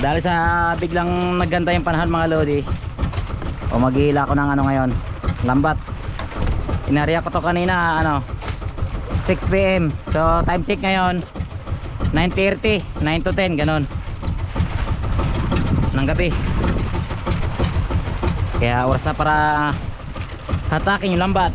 Dahil sa biglang naganda yung panahon mga lodi. O maghihila ako ng ano ngayon. Lambat. Inariya ko to kanina ano 6 PM. So time check ngayon 9.30, 9 to 10 ganon. Ng gabi. Kaya oras na para hatakin yung lambat.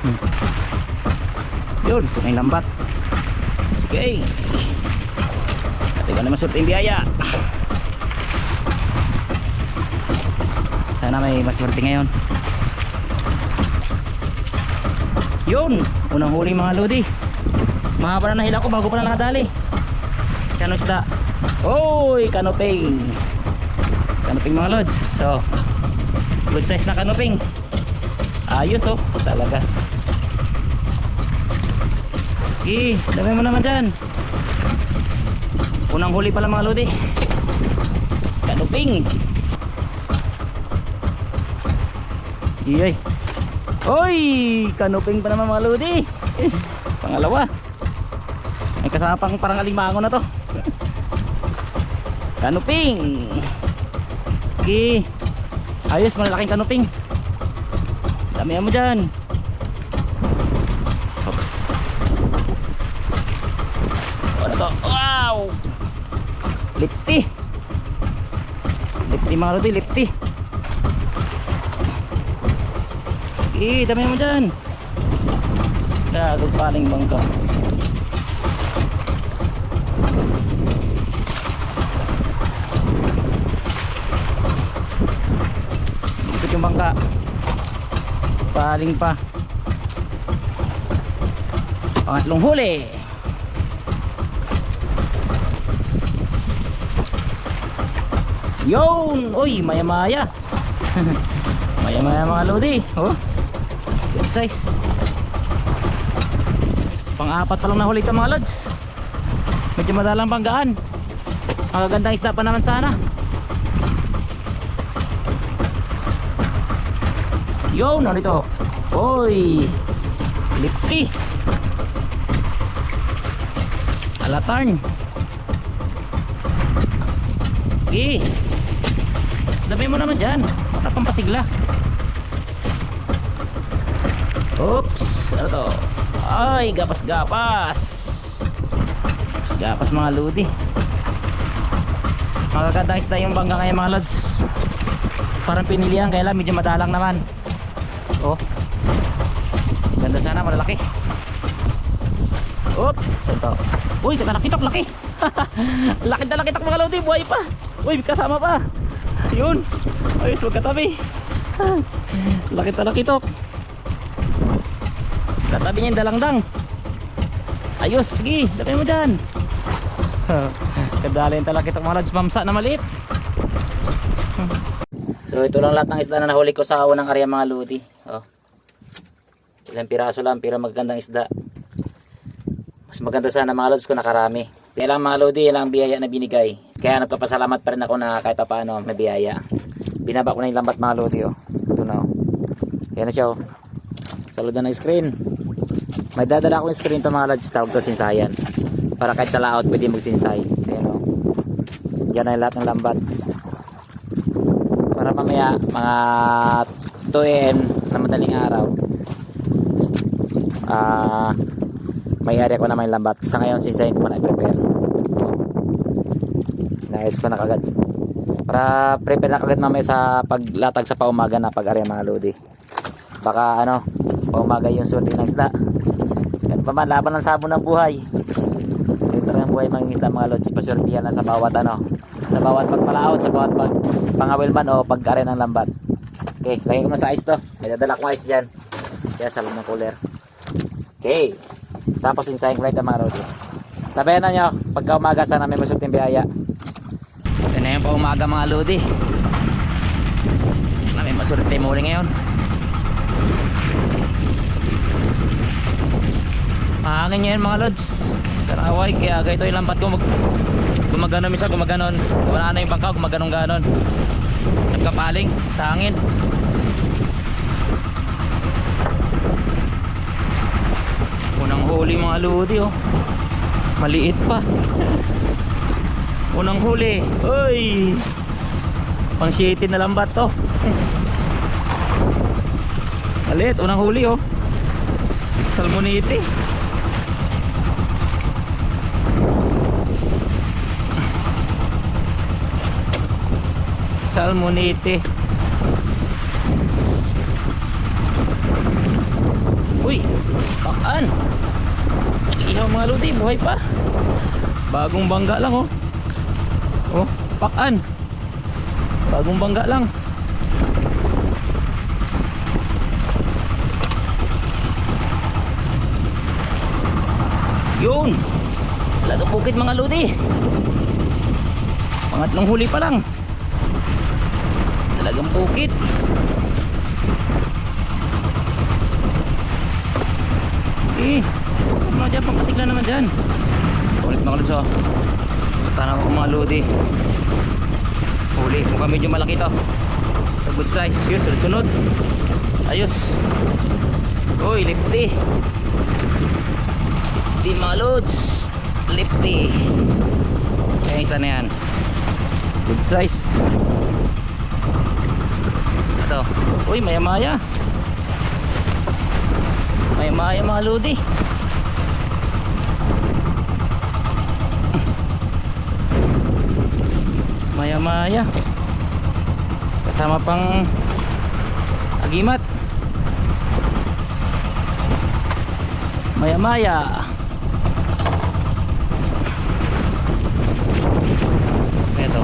Hmm. Yun, na yung lambat. Okay. At ikaw naman surting biyaya. Sana may maswerte ngayon. Yun, unang huli mga lodi. Mahaba na nahila ko bago pa na nakadali. Kano isda? Oy, kanoping. Kanoping mga lods. So, good size na kanoping. Ayos oh, talaga. Okay, dami mo naman dyan. Unang huli pala mga lodi. Kanuping. Iyay. Oy, kanuping pa naman mga lodi. Pangalawa. May kasama pang parang alimango na to. Kanuping. Okay. Ayos, malalaking kanuping. Dami mo dyan. Hop. Ano to? Wow! Lipti. Lipti mga lodi, lipti. Eh, dami mo dyan. Gagod paling bangka. Ikot yung bangka. Paling pa. Pangatlong huli. Yun! Uy, maya-maya. maya-maya mga lodi. Oh. Good size. Pang-apat pa lang nahuli ito mga lods. Medyo madalang panggaan. Ang gagandang isda pa naman sana. Yun, ano ito? Uy! Lipti! Alatarn! Okay. Dami mo naman dyan. Baka pampasigla. Oops. Ano to? Ay, gapas-gapas. Gapas mga ludi. Magagandang isda yung bangga ngayon mga lods. Parang pinilihan kaya lang medyo madalang naman. Oh. Ganda sana, malalaki. Oops. Ano to? Uy, kata nakitok, laki. laki na laki mga lodi, buhay pa. Uy, kasama pa. Yun. Ayos, huwag katabi. laki na nakitok. Katabi niya yung dalangdang. Ayos, sige, dami mo dyan. Kadali yung talakitok mga lads, mamsa na maliit. So ito lang lahat ng isda na nahuli ko sa unang area mga lodi. Oh. Ilang piraso lang, pero magandang isda. Mas maganda sana mga lods ko nakarami. Kaya lang mga lodi, ilang biyaya na binigay. Kaya nagpapasalamat pa rin ako na kahit pa paano may biyaya. Binaba ko na yung lambat mga lodi oh. Ito na oh. Yan na siya oh. Salud na ng screen. May dadala akong screen to mga lods, tawag to sinsayan. Para kahit sa layout pwede magsinsay. Ayan oh. Diyan na lahat ng lambat. Para mamaya mga 2 am na madaling araw. Ah may area ko na may lambat. Sa ngayon, sinsayin ko na i-prepare. Naayos ko na kagad. Para prepare na kagad mamaya sa paglatag sa paumaga na pag-area mga lodi. Baka ano, paumaga yung swerte ng isda. Yan pa man, laban ng sabon ng buhay. Ito rin ang buhay mga isda mga lods. Paswertihan lang sa bawat ano. Sa bawat pagpalaot, sa bawat pag, pangawil man o pag-area ng lambat. Okay, lagay ko na sa ice to. May dadala kong ice dyan. Kaya sa ng cooler. Okay. Tapos insayang flight ang mga road. Sabayan na nyo, pagka umaga sana may masulting biyaya. Pa umaga mga lodi. Na may masulting muli ngayon. Mahangin ngayon mga lods. Karaway, kaya ganito yung lambat ko. Mag gumagano minsan, gumaganon. Wala na yung bangka, gumaganong ganon. Nagkapaling sa hangin. Unang huli mga lodi oh. Maliit pa. Unang huli. Uy! Pang shitty na lambat to. Alit, unang huli oh. Salmonite. Salmonite. Uy, pakaan. Ihaw mga lodi, buhay pa. Bagong bangga lang oh. Oh, pakan. Bagong bangga lang. Yun. Lato bukid mga lodi. Pangatlong huli pa lang. Talagang bukid. Eh, mga dyan, pampasigla naman dyan. Ulit mga lods oh. Tanang ko mga lodi. Huli, mukhang medyo malaki to. So, good size. Yun, sunod-sunod. Ayos. Uy, lifty. Lifty mga lods. Lifty. Kaya isa na yan. Good size. Ito. Uy, maya-maya. Maya-maya mga lodi. Maya kasama pang agimat. Maya maya eto.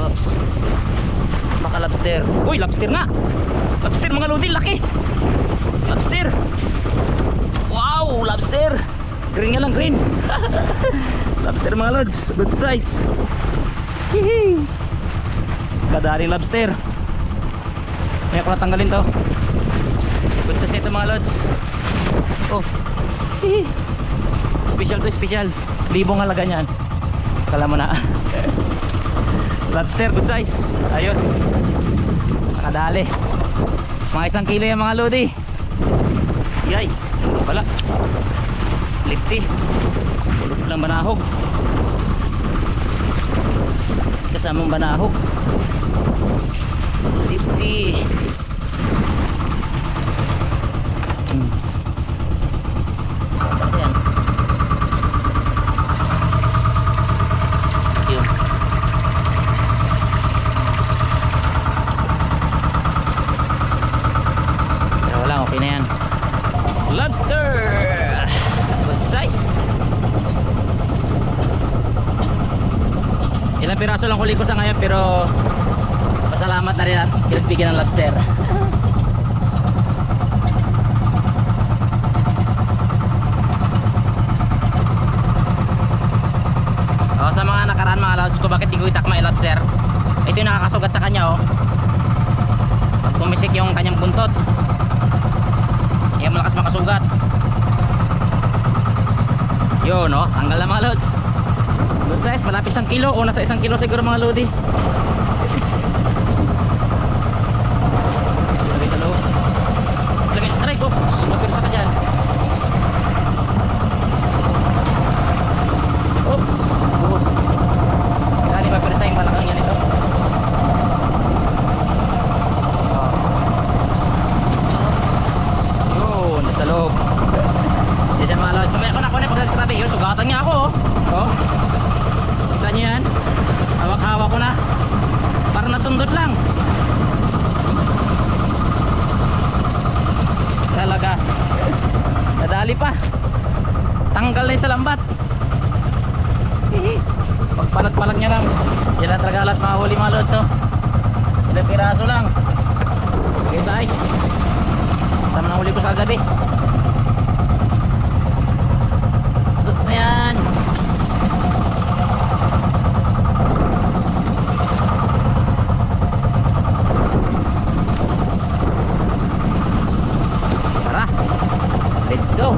Oops. Baka lobster. Uy lobster nga lobster mga lodi laki! Lobster! Wow lobster! Green nga lang green. Lobster mga lods. Good size Hihi. Kadaring lobster. May ako natanggalin to. Good size nito mga lods. Oh. Hihi. Special to special. Libong halaga niyan. Kala mo na. lobster good size. Ayos. Nakadali. Mga isang kilo yan mga lodi. Yay. Wala. Lifty. Tulog lang banahog kasamang banahog lifty hmm. ano yan yun pero wala okay na yan lobster good size piraso lang huli ko sa ngayon pero pasalamat na rin at pinagbigyan ng lobster. O, sa mga nakaraan mga lods ko bakit di ko itakma lobster ito yung nakakasugat sa kanya oh. Pag pumisik yung kanyang buntot yan malakas makasugat. Yun oh tanggal na mga lods Good size, malapit isang kilo o nasa isang kilo siguro mga lodi. Lagay sa loob. Lagay, ko, magpirsa ka dyan. Oh, buhos. Kaya di magpirsa yung malakang yan ito. Oh. Yun, sa loob. Yan mga lodi. Sumaya ko na, kunin pagdating sa tabi. Yun, sugatan niya ako oh. Oh. Yan? Hawak-hawak ko na. Para nasundot lang. Talaga. Nadali pa. Tanggal na sa lambat. Pagpalag-palag niya lang. Yan ang talaga lahat mga huli mga lods. Oh. Ilang piraso lang. Okay sa ice. Sama na huli ko sa gabi. Lods na yan. Tara. Let's go.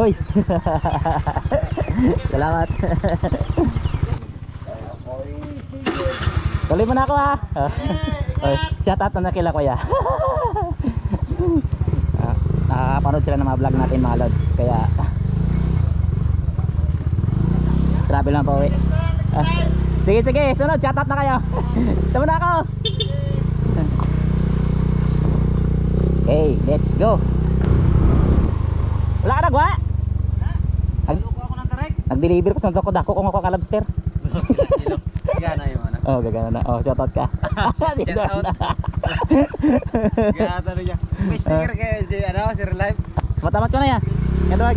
Salamat. Tuloy mo na ako ha. Oh, shout out na kila kuya. Ah, Nakakapanood sila ng mga vlog natin mga lods. Kaya travel lang pa uwi. Ah, sige sige, sunod, shout out na kayo. Tama na ako. Okay, let's go. Wala ka nagwa? Nag Luko ako ng Nag-deliver ko sa dako dako kung ako ka lobster. Gana yung ano. Oh, gagana na. Oh, shout out ka. Shout out. Gana talaga niya. May sticker kayo si ano, si Relive. Matamat ko na yan. Edward.